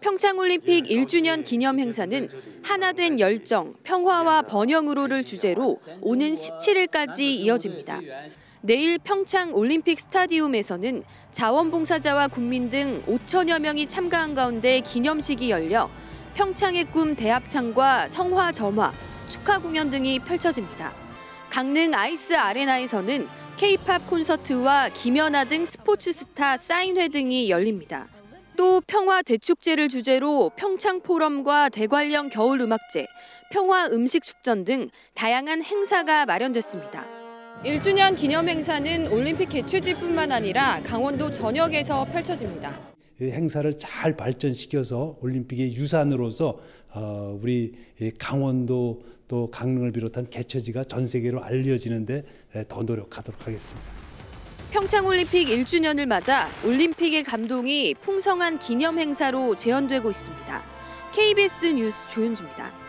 평창올림픽 1주년 기념 행사는 하나 된 열정, 평화와 번영으로를 주제로 오는 17일까지 이어집니다. 내일 평창 올림픽 스타디움에서는 자원봉사자와 국민 등 5천여 명이 참가한 가운데 기념식이 열려 평창의 꿈 대합창과 성화 점화, 축하 공연 등이 펼쳐집니다. 강릉 아이스 아레나에서는 K-팝 콘서트와 김연아 등 스포츠 스타 사인회 등이 열립니다. 또 평화 대축제를 주제로 평창 포럼과 대관령 겨울 음악제, 평화 음식 축전 등 다양한 행사가 마련됐습니다. 1주년 기념 행사는 올림픽 개최지뿐만 아니라 강원도 전역에서 펼쳐집니다. 이 행사를 잘 발전시켜서 올림픽의 유산으로서 어, 우리 이 강원도 또 강릉을 비롯한 개최지가 전 세계로 알려지는데 더 노력하도록 하겠습니다. 평창올림픽 1주년을 맞아 올림픽의 감동이 풍성한 기념 행사로 재현되고 있습니다. KBS 뉴스 조윤주입니다.